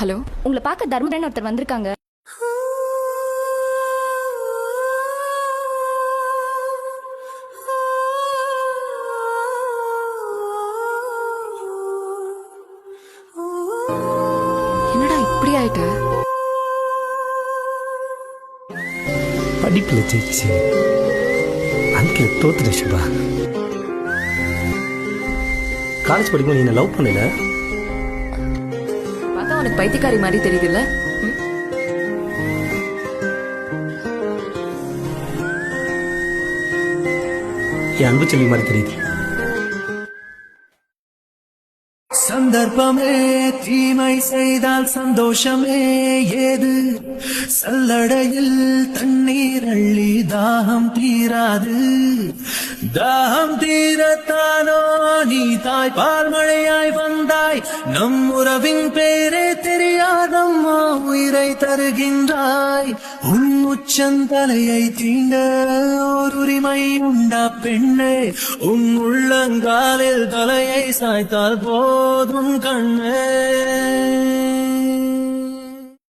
Hello? உங்களை பார்க்க தர்மபுரன் ஒருத்தர் வந்திருக்காங்க. என்னடா இப்படி ஆயிட்ட? படிப்புல ஜெயிச்சு அங்கே தோத்துட்ட சுபா காலேஜ் படிக்கும் நீ என்ன லவ் பண்ணல? பார்த்தா உனக்கு பைத்தியக்காரி மாதிரி தெரியுதுல்ல? ம்? என் அன்பு செல்வி மாதிரி தெரியுது. சந்தர்ப்பமே தீமை செய்தால் சந்தோஷமே ஏது? சல்லடையில் தண்ணீர் அள்ளி தாகம் தீராது. தாகம் தீரத்தானோ நீ தாய் பால் வந்தாய். நம் உறவின் பேரே தெரியாதம்மா உயிரை தருகின்றாய். உன் உச்சந்தலையை தீண்ட ஓர் உரிமை உண்டா பெண்ணே. உன் உள்ளங்காலில் தலையை சாய்த்தால் போதும் கண்ணே.